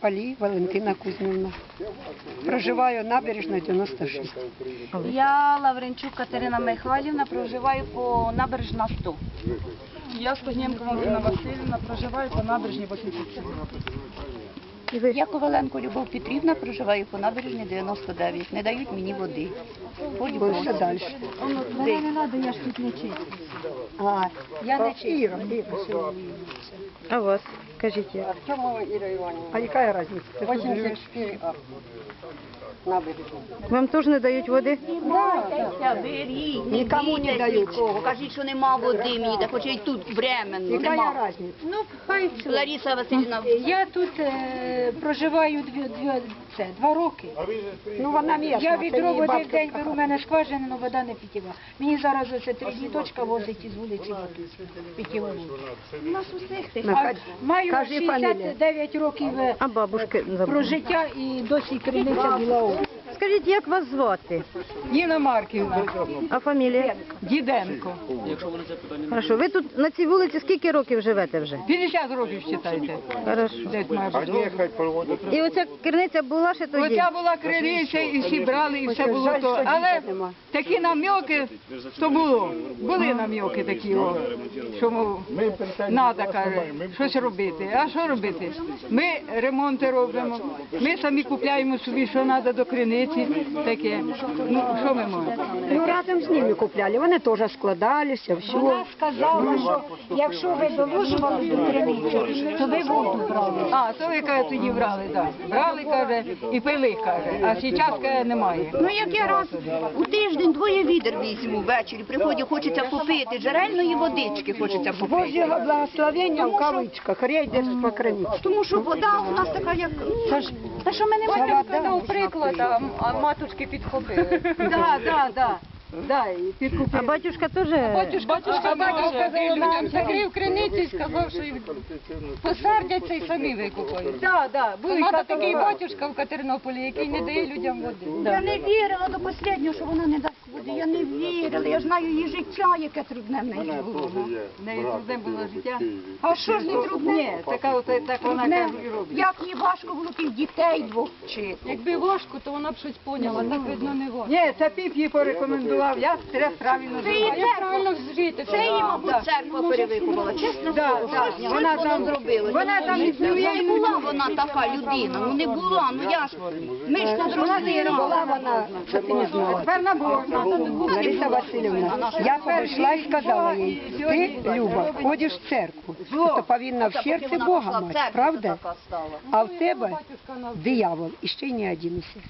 Палі Валентина Кузьмівна. Проживаю набережна 96. Я Лавренчук Катерина Михайлівна, проживаю по набережна 100. Я Стогнєнко Валентина Васильівна, проживаю по набережній 87. Я Коваленко Любов Петрівна, проживаю по набережній 99. Не дають мені води. Ще далі. Де? А, я не Іра, Іра. А вас? Як? Артемова Іра Іванівна. А яка різниця? Ти 84 А. Вам теж не дають води? Дайтеся, беріть, не Нікому не бійтесь дають. нікого. Кажіть, що нема води мені, та хоча й тут временно. Нема. різниця? Ну, хай це. Лариса Васильівна, Я тут е, проживаю дві, дві, це, два роки. Ну вона місна. Я відро води в день беру, у мене скважина, але вода не питєва. Мені зараз оце три дні дочка возить із вулиці воду. У нас усіх тих. А маю Кажи фамілію. 69 років е, А бабушки про життя і досі криниця була. Скажіть, як вас звати? Ніна Марківна, А фамілія? Діденко. Хорошо. Ви тут на цій вулиці скільки років живете вже? 50 років вважайте. Хорошо. Десь має бути. І оця керниця була ще тоді? Оця була криниця, і всі брали, і все було то. Але такі намьоки, то було. Були намьоки такі, о, що мов, надо, каже, щось робити. А що робити? Ми ремонти робимо, ми самі купляємо собі, що треба до криниці, таке. Ну, що ми можемо? Ну разом з ними купляли, вони теж складалися, все. Вона сказала, що якщо ви доложували до криниці, то ви воду брали. А, то ви, каже, тоді брали, так. Брали, каже, і пили, каже, а зараз, каже, немає. Ну як я раз у тиждень двоє відер візьму ввечері, приходять, хочеться попити, джерельної водички хочеться попити. Божого благословення в кавичках, рейдер по краниці. Тому що вода у нас така, як... Та що ми не можемо Вода. а матушки підхопили. Да, да, да. Да, і підкупили. А батюшка теж? Батюшка батюшка нам закрив криницю і сказав, що посердяться і самі викупають. Да, да, були такий батюшка в Катеринополі, який не дає людям води. Я не вірила до останнього, що вона не дасть води. Я не вірила. Я знаю її життя, яке трудне в неї було. В неї трудне було життя. А що ж не трудне? Ні, така от так вона Трудне. каже і робить. Як їй важко було тих дітей двох вчити. Якби важко, то вона б щось поняла, так видно не важко. Ні, це піп їй порекомендував, я треба правильно Це її зробила. Жити? Це її, мабуть, церква перевиховувала, чесно Да, слово. да, Щось вона там- зробила. вона там Ну, ну, я не була вона така людина, ну не була, ну я ж, ми ж тут Була розуміємо. вона, що ти не. Тепер наборна. Лариса Васильівна, я перейшла і сказала їй, ти, Люба, ходиш в церкву, то повинна в серці Бога мати, правда? А в тебе диявол, і ще й не один у серці.